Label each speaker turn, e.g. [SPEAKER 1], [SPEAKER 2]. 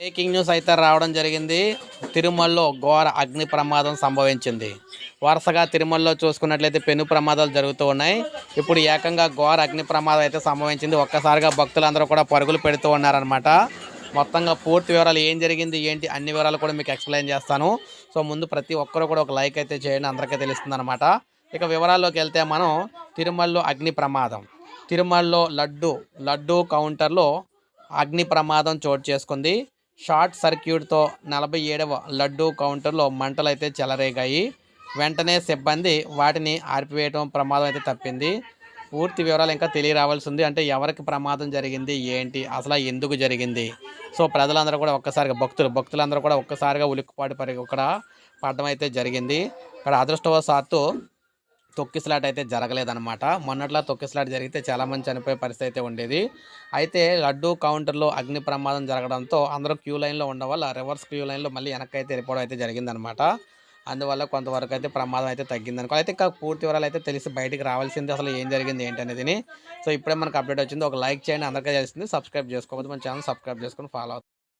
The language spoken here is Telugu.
[SPEAKER 1] బ్రేకింగ్ న్యూస్ అయితే రావడం జరిగింది. తిరుమలలో ఘోర అగ్ని ప్రమాదం సంభవించింది. వరుసగా తిరుమలలో చూసుకున్నట్లయితే పెను ప్రమాదాలు జరుగుతూ ఉన్నాయి. ఇప్పుడు ఏకంగా ఘోర అగ్ని ప్రమాదం అయితే సంభవించింది. ఒక్కసారిగా భక్తులందరూ కూడా పరుగులు పెడుతూ ఉన్నారనమాట మొత్తంగా పూర్తి వివరాలు ఏం జరిగింది ఏంటి అన్ని వివరాలు కూడా మీకు ఎక్స్ప్లెయిన్ చేస్తాను. సో ముందు ప్రతి ఒక్కరు కూడా ఒక లైక్ అయితే చేయండి. అందరికీ తెలుస్తుంది అనమాట ఇక వివరాల్లోకి వెళ్తే మనం తిరుమలలో అగ్ని ప్రమాదం. తిరుమలలో లడ్డు లడ్డు కౌంటర్లో అగ్ని ప్రమాదం చోటు చేసుకుంది. షార్ట్ సర్క్యూట్తో నలభై ఏడవ లడ్డూ కౌంటర్లో మంటలు అయితే చెలరేగాయి. వెంటనే సిబ్బంది వాటిని ఆర్పివేయడం ప్రమాదం అయితే తప్పింది. పూర్తి వివరాలు ఇంకా తెలియరావాల్సి ఉంది. అంటే ఎవరికి ప్రమాదం జరిగింది? ఏంటి? అసలు ఎందుకు జరిగింది? సో ప్రజలందరూ కూడా ఒక్కసారిగా భక్తులు భక్తులందరూ కూడా ఒక్కసారిగా ఉలిక్కుపాటు పరి ఇక్కడ పడడం అయితే జరిగింది. ఇక్కడ అదృష్టవశాత్తు తొక్కిసలాట్ అయితే జరగలేదన్నమాట. మొన్నట్లా తొక్కిసలాట్ జరిగితే చాలామంది చనిపోయే పరిస్థితి అయితే ఉండేది. అయితే లడ్డు కౌంటర్లో అగ్ని ప్రమాదం జరగడంతో అందరూ క్యూ లైన్లో ఉండడం వల్ల రివర్స్ క్యూ లైన్లో మళ్ళీ వెనక్కి అయితే వెళ్ళిపోవడం అయితే జరిగిందనమాట అందువల్ల కొంతవరకు అయితే ప్రమాదం అయితే తగ్గింది అనుకో అయితే ఇంకా పూర్తి వివరాలు అయితే తెలిసి బయటికి రావాల్సింది అసలు ఏం జరిగింది ఏంటి అనేది సో ఇప్పుడే మనకు అప్డేట్ వచ్చింది. ఒక లైక్ చేయండి. అందరికీ తెలిసింది. సబ్స్క్రైబ్ చేసుకోవద్దు. మన ఛానల్ సబ్స్క్రైబ్ చేసుకొని ఫాలో అవుతుంది